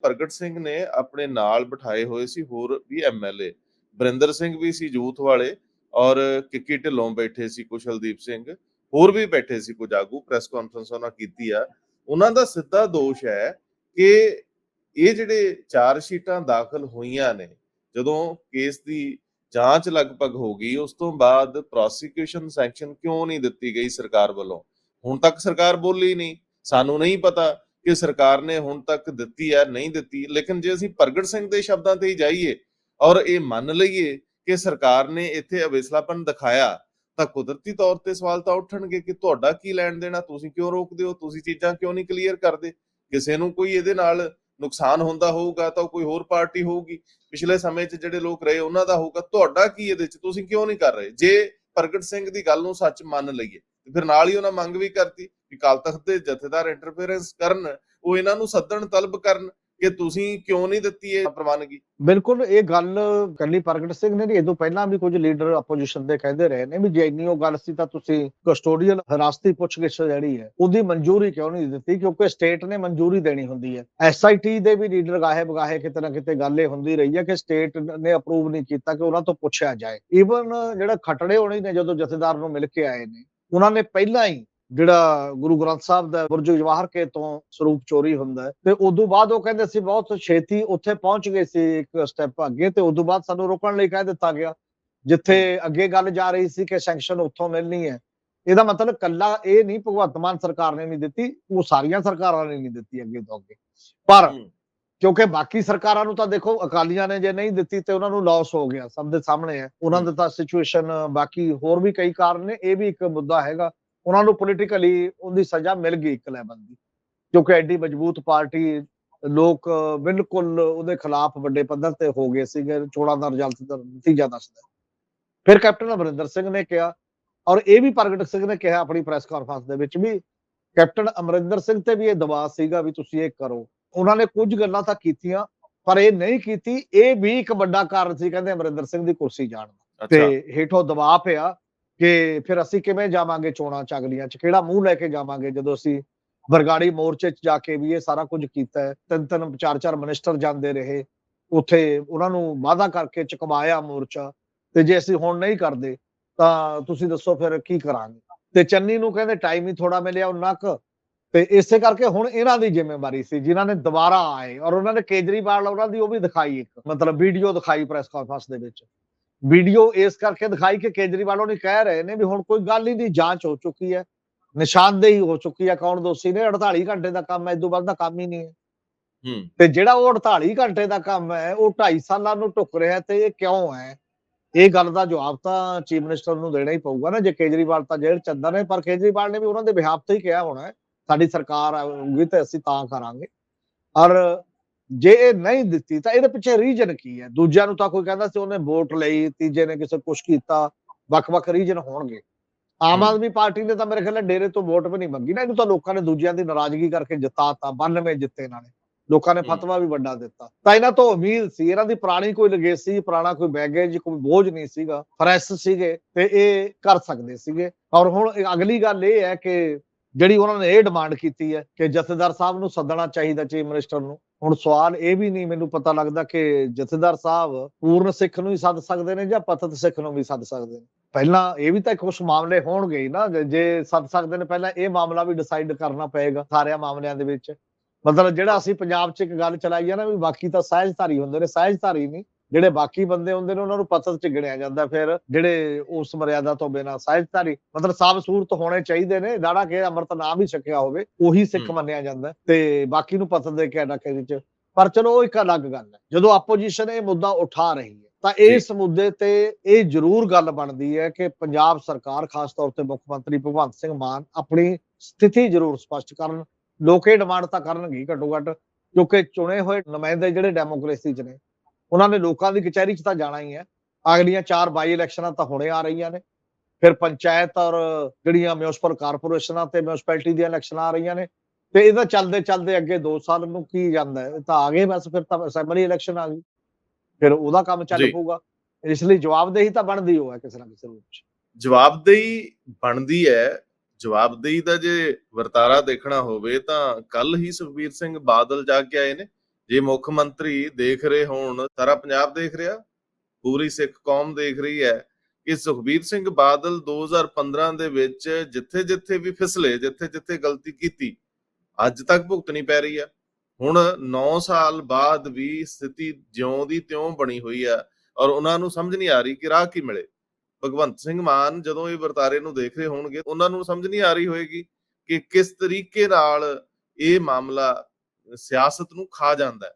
ਪ੍ਰਗਟ ਸਿੰਘ ਨੇ ਆਪਣੇ ਨਾਲ ਬਿਠਾਏ ਹੋਏ ਸੀ ਹੋਰ ਵੀ ਐਮਐਲਏ ਬਰਿੰਦਰ ਸਿੰਘ ਵੀ ਸੀ ਯੂਥ ਵਾਲੇ ਔਰ ਕਿੱਕੀ ਢਿੱਲੋਂ ਬੈਠੇ ਸੀ ਕੁਸ਼ਲਦੀਪ ਸਿੰਘ। ਹੋਰ ਵੀ ਬੈਠੇ ਸੀ ਕੁਝ ਆਗੂ ਪ੍ਰੈਸ ਕਾਨਫਰੰਸ ਉਹਨਾਂ ਕੀਤੀ ਆ। ਉਹਨਾਂ ਦਾ ਸਿੱਧਾ ਦੋਸ਼ ਹੈ ਕਿ ਇਹ ਜਿਹੜੇ ਚਾਰ ਸ਼ੀਟਾਂ ਦਾਖਲ ਹੋਈਆਂ ਨੇ, ਜਦੋਂ ਕੇਸ ਦੀ ਜਾਂਚ ਲਗਭਗ ਹੋ ਗਈ, ਉਸ ਤੋਂ ਬਾਅਦ ਪ੍ਰੋਸੀਕਿਊਸ਼ਨ ਸੈਂਕਸ਼ਨ ਕਿਉਂ ਨਹੀਂ ਦਿੱਤੀ ਗਈ ਸਰਕਾਰ ਵੱਲੋਂ? ਹੁਣ ਤੱਕ ਸਰਕਾਰ ਬੋਲੀ ਨਹੀਂ। ਸਾਨੂੰ ਨਹੀਂ ਪਤਾ ਕਿ ਸਰਕਾਰ ਨੇ ਹੁਣ ਤੱਕ ਦਿੱਤੀ ਹੈ, ਨਹੀਂ ਦਿੱਤੀ। ਲੇਕਿਨ ਜੇ ਅਸੀਂ ਪ੍ਰਗਟ ਸਿੰਘ ਦੇ ਸ਼ਬਦਾਂ ਤੇ ਹੀ ਜਾਈਏ ਔਰ ਇਹ ਮੰਨ ਲਈਏ ਕਿ ਸਰਕਾਰ ਨੇ ਇੱਥੇ ਅਵੇਸਲਾਪਨ ਦਿਖਾਇਆ, ਤਾਂ ਕੁਦਰਤੀ ਤੌਰ ਤੇ ਸਵਾਲ ਤਾਂ ਉੱਠਣਗੇ ਕਿ ਤੁਹਾਡਾ ਕੀ ਲੈਣ ਦੇਣਾ ਤੁਸੀਂ ਕਿਉਂ ਰੋਕਦੇ ਹੋ? ਤੁਸੀਂ ਚੀਜ਼ਾਂ ਕਿਉਂ ਨਹੀਂ ਕਲੀਅਰ ਕਰਦੇ? ਕਿਸੇ ਨੂੰ ਕੋਈ ਇਹਦੇ ਨਾਲ ਨੁਕਸਾਨ ਹੁੰਦਾ ਹੋਊਗਾ ਤਾਂ ਉਹ ਕੋਈ ਹੋਰ ਪਾਰਟੀ ਹੋਊਗੀ। ਪਿਛਲੇ ਸਮੇਂ 'ਚ ਜਿਹੜੇ ਲੋਕ ਰਹੇ, ਉਹਨਾਂ ਦਾ ਹੋਊਗਾ। ਤੁਹਾਡਾ ਕੀ ਇਹਦੇ 'ਚ? ਤੁਸੀਂ ਕਿਉਂ ਨਹੀਂ ਕਰ ਰਹੇ? ਜੇ ਪ੍ਰਗਟ ਸਿੰਘ ਦੀ ਗੱਲ ਨੂੰ ਸੱਚ ਮੰਨ ਲਈਏ ਫਿਰ ਨਾਲ ਹੀ ਉਹਨਾਂ ਮੰਗ ਵੀ ਕਰਤੀ। ਕਿ ਕਾਲ ਤਖਤ ਦੇ ਜਥੇਦਾਰ ਇੰਟਰਫੇਰੈਂਸ ਕਰਨ, ਉਹ ਇਹਨਾਂ ਨੂੰ ਸੱਦਣ, ਤਲਬ ਕਰਨ ਕਿ ਤੁਸੀਂ ਕਿਉਂ ਨਹੀਂ ਦਿੱਤੀ ਇਹ ਪ੍ਰਵਾਨਗੀ? ਬਿਲਕੁਲ, ਇਹ ਗੱਲ ਕੱਲੀ ਪ੍ਰਗਟ ਸਿੰਘ ਨੇ ਇਹ ਤੋਂ ਪਹਿਲਾਂ ਵੀ ਕੁਝ ਲੀਡਰ ਆਪੋਜੀਸ਼ਨ ਦੇ ਕਹਿੰਦੇ ਰਹੇ ਨੇ ਵੀ ਜੇ ਇੰਨੀ ਉਹ ਗੱਲ ਸੀ ਤਾਂ ਤੁਸੀਂ ਕਸਟੋਡੀਅਲ ਹਿਰਾਸਤੀ ਪੁੱਛਗਿੱਛ ਜਿਹੜੀ ਹੈ, ਉਹਦੀ ਮਨਜ਼ੂਰੀ ਕਿਉਂ ਨਹੀਂ ਦਿੱਤੀ? ਕਿਉਂਕਿ ਸਟੇਟ ਨੇ ਮਨਜ਼ੂਰੀ ਦੇਣੀ ਹੁੰਦੀ ਹੈ। ਐਸਆਈਟੀ ਦੇ ਵੀ ਲੀਡਰ ਗਾਹੇ ਬਗਾਹੇ ਕਿਤੇ ਨਾ ਕਿਤੇ ਗੱਲ ਇਹ ਹੁੰਦੀ ਰਹੀ ਹੈ ਕਿ ਸਟੇਟ ਨੇ ਅਪਰੂਵ ਨਹੀਂ ਕੀਤਾ ਕਿ ਉਹਨਾਂ ਤੋਂ ਪੁੱਛਿਆ ਜਾਏ। ਈਵਨ ਜਿਹੜਾ ਖਟੜੇ ਹੋਣੇ ਨੇ ਜਦੋਂ ਜਥੇਦਾਰ ਨੂੰ ਮਿਲ ਕੇ ਆਏ ਨੇ, ਉਹਨਾਂ ਨੇ ਪਹਿਲਾਂ ਹੀ ਜਿਹੜਾ ਗੁਰੂ ਗ੍ਰੰਥ ਸਾਹਿਬ ਦਾ ਬੁਰਜ ਜਵਾਹਰ ਕੇ ਤੋਂ ਸਰੂਪ ਚੋਰੀ ਹੁੰਦਾ ਹੈ। ਤੇ ਉਦੋਂ ਬਾਅਦ ਉਹ ਕਹਿੰਦੇ ਸੀ ਬਹੁਤ ਛੇਤੀ ਉੱਥੇ ਪਹੁੰਚ ਗਏ ਸੀ ਇੱਕ ਸਟੈਪ ਅੱਗੇ ਤੇ ਉਦੋਂ ਬਾਅਦ ਸਾਨੂੰ ਰੋਕਣ ਲਈ ਕਹਿ ਦਿੱਤਾ ਗਿਆ ਜਿੱਥੇ ਅੱਗੇ ਗੱਲ ਜਾ ਰਹੀ ਸੀ ਕਿ ਸੈਂਕਸ਼ਨ ਉੱਥੋਂ ਮਿਲਣੀ ਹੈ। ਇਹਦਾ ਮਤਲਬ ਕੱਲਾ ਇਹ ਨਹੀਂ ਭਗਵੰਤ ਮਾਨ ਸਰਕਾਰ ਨੇ ਨਹੀਂ ਦਿੱਤੀ ਉਹ ਸਾਰੀਆਂ ਸਰਕਾਰਾਂ ਨੇ ਨਹੀਂ ਦਿੱਤੀ ਅੱਗੇ ਤੋਂ ਅੱਗੇ। ਪਰ। ਕਿਉਂਕਿ ਬਾਕੀ ਸਰਕਾਰਾਂ ਨੂੰ ਤਾਂ ਦੇਖੋ ਅਕਾਲੀਆਂ ਨੇ ਜੇ ਨਹੀਂ ਦਿੱਤੀ ਤੇ ਉਹਨਾਂ ਨੂੰ ਲਾਸ ਹੋ ਗਿਆ ਸਭ ਦੇ ਸਾਹਮਣੇ ਹੈ। ਉਹਨਾਂ ਦੇ ਤਾਂ ਸਿਚੁਏਸ਼ਨ ਬਾਕੀ ਹੋਰ ਵੀ ਕਈ ਕਾਰਨ ਨੇ ਇਹ ਵੀ ਇੱਕ ਮੁੱਦਾ ਹੈਗਾ। ਉਹਨਾਂ ਨੂੰ ਪੋਲੀਟੀਕਲੀ ਉਹਦੀ ਸਜ਼ਾ ਮਿਲ ਗਈ ਇੱਕ ਲੈਵਲ ਦੀ ਕਿਉਂਕਿ ਐਡੀ ਮਜ਼ਬੂਤ ਪਾਰਟੀ ਲੋਕ ਬਿਲਕੁਲ ਉਹਦੇ ਖਿਲਾਫ ਵੱਡੇ ਪੱਧਰ ਤੇ ਹੋ ਗਏ ਸੀਗੇ ਚੋਣਾਂ ਦਾ ਰਿਜ਼ਲਟ ਦਾ ਨਤੀਜਾ ਦੱਸਦਾ। ਫਿਰ ਕੈਪਟਨ ਅਮਰਿੰਦਰ ਸਿੰਘ ਨੇ ਕਿਹਾ ਔਰ ਇਹ ਵੀ ਪ੍ਰਗਟ ਸਿੰਘ ਨੇ ਕਿਹਾ ਆਪਣੀ ਪ੍ਰੈਸ ਕਾਨਫਰੰਸ ਦੇ ਵਿੱਚ ਵੀ ਕੈਪਟਨ ਅਮਰਿੰਦਰ ਸਿੰਘ ਤੇ ਵੀ ਇਹ ਦਬਾਅ ਸੀਗਾ ਵੀ ਤੁਸੀਂ ਇਹ ਕਰੋ। ਉਹਨਾਂ ਨੇ ਕੁਝ ਗੱਲਾਂ ਤਾਂ ਕੀਤੀਆਂ ਪਰ ਇਹ ਨਹੀਂ ਕੀਤੀ। ਇਹ ਵੀ ਇੱਕ ਵੱਡਾ ਕਾਰਨ ਸੀ ਕਹਿੰਦੇ ਅਮਰਿੰਦਰ ਸਿੰਘ ਦੀ ਕੁਰਸੀ ਜਾਣ ਦਾ। ਤੇ ਹੇਠੋਂ ਦਬਾਅ ਪਿਆ। ਕਿ ਫਿਰ ਅਸੀਂ ਕਿਵੇਂ ਜਾਵਾਂਗੇ ਚੋਣਾਂ ਚ ਅਗਲੀਆਂ ਚ? ਕਿਹੜਾ ਮੂੰਹ ਲੈ ਕੇ ਜਾਵਾਂਗੇ ਜਦੋਂ ਅਸੀਂ ਬਰਗਾੜੀ ਮੋਰਚੇ ਚ ਜਾ ਕੇ ਵੀ ਇਹ ਸਾਰਾ ਕੁਝ ਕੀਤਾ ਹੈ? ਤਿੰਨ ਤਿੰਨ, ਚਾਰ ਚਾਰ ਮਿਨਿਸਟਰ ਜਾਂਦੇ ਰਹੇ। ਉੱਥੇ ਉਹਨਾਂ ਨੂੰ ਵਾਅਦਾ ਕਰਕੇ ਚੁਕਵਾਇਆ ਮੋਰਚਾ। ਤੇ ਜੇ ਅਸੀਂ ਹੁਣ ਨਹੀਂ ਕਰਦੇ, ਤਾਂ ਤੁਸੀਂ ਦੱਸੋ ਫਿਰ ਕੀ ਕਰਾਂਗੇ? ਤੇ ਚੰਨੀ ਨੂੰ ਕਹਿੰਦੇ ਟਾਈਮ ਹੀ ਥੋੜਾ ਮਿਲਿਆ ਉਹਨਾਂ ਕੁ। ਤੇ ਇਸੇ ਕਰਕੇ ਹੁਣ ਇਹਨਾਂ ਦੀ ਜ਼ਿੰਮੇਵਾਰੀ ਸੀ। ਜਿਨ੍ਹਾਂ ਨੇ ਦੁਬਾਰਾ ਆਏ ਔਰ ਉਹਨਾਂ ਨੇ ਕੇਜਰੀਵਾਲ, ਉਹਨਾਂ ਦੀ ਉਹ ਵੀ ਦਿਖਾਈ ਇੱਕ, ਮਤਲਬ ਵੀਡੀਓ ਦਿਖਾਈ ਪ੍ਰੈਸ ਕਾਨਫਰੰਸ ਦੇ ਵਿੱਚ। ਵੀਡੀਓ ਇਸ ਕਰਕੇ ਦਿਖਾਈ ਕਿ ਕੇਜਰੀਵਾਲ ਉਹਨੇ ਕਹਿ ਰਹੇ ਨੇ ਵੀ ਹੁਣ ਕੋਈ ਗੱਲ ਹੀ ਨਹੀਂ ਜਾਂਚ ਹੋ ਚੁੱਕੀ ਹੈ। ਨਿਸ਼ਾਨਦੇਹੀ ਹੋ ਚੁੱਕੀ ਹੈ ਕੌਣ ਦੋਸ਼ੀ ਨੇ? 48 ਘੰਟੇ ਦਾ ਕੰਮ ਹੈ ਇਸ ਤੋਂ ਬਾਅਦ ਦਾ ਕੰਮ ਹੀ ਨਹੀਂ ਹੈ। ਤੇ ਜਿਹੜਾ ਉਹ 48 ਘੰਟੇ ਦਾ ਕੰਮ ਹੈ ਉਹ 2.5 ਸਾਲਾਂ ਨੂੰ ਟੁੱਕ ਰਿਹਾ ਤੇ ਇਹ ਕਿਉਂ ਹੈ? ਇਹ ਗੱਲ ਦਾ ਜਵਾਬ ਤਾਂ ਚੀਫ ਮਿਨਿਸਟਰ ਨੂੰ ਦੇਣਾ ਹੀ ਪਊਗਾ ਨਾ। ਜੇ ਕੇਜਰੀਵਾਲ ਤਾਂ ਜੇਲ੍ਹ ਚ ਅੰਦਰ ਨੇ ਪਰ ਕੇਜਰੀਵਾਲ ਨੇ ਵੀ ਉਹਨਾਂ ਦੇ ਬਿਹਾਫ ਤੇ ਹੀ ਕਿਹਾ ਹੋਣਾ ਸਾਡੀ ਸਰਕਾਰ ਆਊਗੀ ਤੇ ਅਸੀਂ ਤਾਂ ਕਰਾਂਗੇ। ਔਰ ਜੇ ਇਹ ਨਹੀਂ ਦਿੱਤੀ ਤਾਂ ਇਹਦੇ ਪਿੱਛੇ ਰੀਜਨ ਕੀ ਹੈ? ਦੂਜਿਆਂ ਨੂੰ ਤਾਂ ਕੋਈ ਕਹਿੰਦਾ ਸੀ ਉਹਨੇ ਵੋਟ ਲਈ ਤੀਜੇ ਨੇ ਕਿਸੇ ਕੁਛ ਕੀਤਾ ਵੱਖ-ਵੱਖ ਰੀਜਨ ਹੋਣਗੇ। ਆਮ। ਆਦਮੀ ਪਾਰਟੀ ਨੇ ਤਾਂ ਮੇਰੇ ਖਿਆਲ ਨਾਲ ਡੇਰੇ ਤੋਂ ਵੋਟ ਵੀ ਨਹੀਂ ਮੰਗੀ ਨਾ ਇਹਨੂੰ ਤਾਂ ਲੋਕਾਂ ਨੇ ਦੂਜਿਆਂ ਦੀ ਨਾਰਾਜ਼ਗੀ ਕਰਕੇ ਜਿਤਾਤਾ 92 ਜਿੱਤੇ ਇਹਨਾਂ ਨੇ। ਲੋਕਾਂ ਨੇ। ਫਤਵਾ ਵੀ ਵੱਡਾ ਦਿੱਤਾ। ਤਾਂ ਇਹਨਾਂ ਤੋਂ ਉਮੀਦ ਸੀ ਇਹਨਾਂ ਦੀ ਪੁਰਾਣੀ ਕੋਈ ਲਗੇਸੀ ਪੁਰਾਣਾ ਕੋਈ ਬੈਗੇਜ ਕੋਈ ਬੋਝ ਨਹੀਂ ਸੀਗਾ। ਫਰੈਸ਼ ਸੀਗੇ ਤੇ ਇਹ ਕਰ ਸਕਦੇ ਸੀਗੇ। ਔਰ ਹੁਣ ਅਗਲੀ ਗੱਲ ਇਹ ਹੈ ਕਿ ਜਿਹੜੀ ਉਹਨਾਂ ਨੇ ਇਹ ਡਿਮਾਂਡ ਕੀਤੀ ਹੈ ਕਿ ਜਥੇਦਾਰ ਸਾਹਿਬ ਨੂੰ ਸੱਦਣਾ ਚਾਹੀਦਾ ਚੀਫ ਮਿਨਿਸਟਰ ਨੂੰ ਹੁਣ ਸਵਾਲ ਇਹ ਵੀ ਨਹੀਂ ਮੈਨੂੰ ਪਤਾ ਲੱਗਦਾ ਕਿ ਜਥੇਦਾਰ ਸਾਹਿਬ ਪੂਰਨ ਸਿੱਖ ਨੂੰ ਹੀ ਸੱਦ ਸਕਦੇ ਨੇ ਜਾਂ ਪਤਤ ਸਿੱਖ ਨੂੰ ਵੀ ਸੱਦ ਸਕਦੇ ਨੇ। ਪਹਿਲਾਂ ਇਹ ਵੀ ਤਾਂ ਕੁਝ ਮਾਮਲੇ ਹੋਣਗੇ ਨਾ, ਜੇ- ਜੇ ਸੱਦ ਸਕਦੇ ਨੇ ਪਹਿਲਾਂ ਇਹ ਮਾਮਲਾ ਵੀ ਡਿਸਾਈਡ ਕਰਨਾ ਪਏਗਾ ਸਾਰਿਆਂ ਮਾਮਲਿਆਂ ਦੇ ਵਿੱਚ। ਮਤਲਬ ਜਿਹੜਾ ਅਸੀਂ ਪੰਜਾਬ 'ਚ ਇੱਕ ਗੱਲ ਚਲਾਈ ਆ ਨਾ ਵੀ ਬਾਕੀ ਤਾਂ ਸਹਿਜਧਾਰੀ ਹੁੰਦੇ ਨੇ, ਸਹਿਜਧਾਰੀ ਨਹੀਂ। ਜਿਹੜੇ ਬਾਕੀ ਬੰਦੇ ਹੁੰਦੇ ਨੇ ਉਹਨਾਂ ਨੂੰ ਪਤਤ 'ਚ ਗਿਣਿਆ ਜਾਂਦਾ ਫਿਰ ਜਿਹੜੇ ਉਸ ਮਰਿਆਦਾ ਤੋਂ ਬਿਨਾਂ ਸਹਿਜਧਾਰੀ ਮਤਲਬ ਸਾਬ ਸੂਰਤ ਹੋਣੇ ਚਾਹੀਦੇ ਨੇ ਦਾੜਾ ਕੇ ਅੰਮ੍ਰਿਤ ਨਾਮ ਵੀ ਛਕਿਆ ਹੋਵੇ ਉਹੀ ਸਿੱਖ। ਮੰਨਿਆ ਜਾਂਦਾ। ਹੈ ਤੇ ਬਾਕੀ ਨੂੰ ਪਤਤ ਦੇ ਕੈਟਾਗਰੀ 'ਚ ਪਰ ਚਲੋ ਉਹ ਇੱਕ ਅਲੱਗ ਗੱਲ ਹੈ। ਜਦੋਂ ਆਪੋਜੀਸ਼ਨ ਇਹ ਮੁੱਦਾ ਉਠਾ ਰਹੀ ਹੈ ਤਾਂ ਇਸ ਮੁੱਦੇ ਤੇ ਇਹ ਜ਼ਰੂਰ ਗੱਲ ਬਣਦੀ ਹੈ ਕਿ ਪੰਜਾਬ ਸਰਕਾਰ ਖਾਸ ਤੌਰ ਤੇ ਮੁੱਖ ਮੰਤਰੀ ਭਗਵੰਤ ਸਿੰਘ ਮਾਨ ਆਪਣੀ ਸਥਿਤੀ ਜ਼ਰੂਰ ਸਪਸ਼ਟ ਕਰਨ ਲੋਕ ਡਿਮਾਂਡ ਤਾਂ ਕਰਨਗੇ ਹੀ ਘੱਟੋ ਘੱਟ ਕਿਉਂਕਿ ਚੁਣੇ ਹੋਏ ਨੁਮਾਇੰਦੇ ਜਿਹੜੇ ਡੈਮੋਕ੍ਰੇਸੀ 'ਚ ਨੇ ਉਹਨਾਂ ਨੇ ਲੋਕਾਂ ਦੀ ਕਚਹਿਰੀ 'ਚ ਤਾਂ ਜਾਣਾ ਹੀ ਹੈ। ਅਗਲੀਆਂ ਚਾਰ ਬਾਈ ਇਲੈਕਸ਼ਨਾਂ ਤਾਂ ਹੁਣੇ ਆ ਰਹੀਆਂ ਨੇ। ਫਿਰ ਪੰਚਾਇਤ ਔਰ ਜਿਹੜੀਆਂ ਮਿਊਨਿਸਪਲ ਕਾਰਪੋਰੇਸ਼ਨਾਂ ਤੇ ਮਿਊਨਿਸਪੈਲਿਟੀ ਦੀਆਂ ਇਲੈਕਸ਼ਨਾਂ ਆ ਰਹੀਆਂ ਨੇ। ਤੇ ਇਹਦਾ ਚੱਲਦੇ ਚੱਲਦੇ ਅੱਗੇ 2 ਸਾਲ ਨੂੰ ਕੀ ਜਾਂਦਾ ਹੈ? ਤਾਂ ਆ ਗਏ ਬਸ ਫਿਰ ਤਾਂ ਅਸੈਂਬਲੀ ਇਲੈਕਸ਼ਨ ਆ ਗਈ। ਫਿਰ ਉਹਦਾ ਕੰਮ ਚੱਲ। ਪਊਗਾ। ਇਸ ਲਈ ਜਵਾਬਦੇਹੀ ਤਾਂ ਬਣਦੀ ਹੋ ਹੈ ਕਿਸੇ ਨਾ ਕਿਸੇ ਰੂਪ 'ਚ। ਜਵਾਬਦੇਹੀ ਬਣਦੀ ਹੈ। ਜਵਾਬਦੇਹੀ ਦਾ ਜੇ ਵਰਤਾਰਾ ਦੇਖਣਾ ਹੋਵੇ ਤਾਂ ਕੱਲ ਹੀ ਸੁਖਬੀਰ ਸਿੰਘ ਬਾਦਲ ਜਾ ਕੇ ਆਏ ਨੇ। ਜੇ ਮੁੱਖ ਮੰਤਰੀ ਦੇਖ ਰਹੇ ਹੋਣ, ਸਾਰਾ ਪੰਜਾਬ ਦੇਖ ਰਿਹਾ? ਪੂਰੀ ਸਿੱਖ ਕੌਮ ਦੇਖ ਰਹੀ ਹੈ ਕਿ ਸੁਖਬੀਰ ਸਿੰਘ ਬਾਦਲ 2015 ਦੇ ਵਿੱਚ ਜਿੱਥੇ-ਜਿੱਥੇ ਵੀ ਫਿਸਲੇ, ਜਿੱਥੇ-ਜਿੱਥੇ ਗਲਤੀ ਕੀਤੀ, ਅੱਜ ਤੱਕ ਭੁਗਤਣੀ ਪੈ ਰਹੀ ਹੈ ਹੁਣ 9 ਸਾਲ ਬਾਅਦ ਵੀ ਸਥਿਤੀ ਜਿਉਂ ਦੀ ਤਿਉਂ ਬਣੀ ਹੋਈ ਹੈ ਔਰ ਉਹਨਾਂ ਨੂੰ ਸਮਝ ਨਹੀਂ ਆ ਰਹੀ ਕਿ ਰਾਹ ਕੀ ਮਿਲੇ। ਭਗਵੰਤ ਸਿੰਘ ਮਾਨ ਜਦੋਂ ਇਹ ਵਰਤਾਰੇ ਨੂੰ ਦੇਖ ਰਹੇ ਹੋਣਗੇ, ਉਹਨਾਂ ਨੂੰ ਸਮਝ ਨਹੀਂ ਆ ਰਹੀ ਹੋਏਗੀ ਕਿ ਕਿਸ ਤਰੀਕੇ ਨਾਲ ਇਹ ਮਾਮਲਾ ਸਿਆਸਤ ਨੂੰ ਖਾ ਜਾਂਦਾ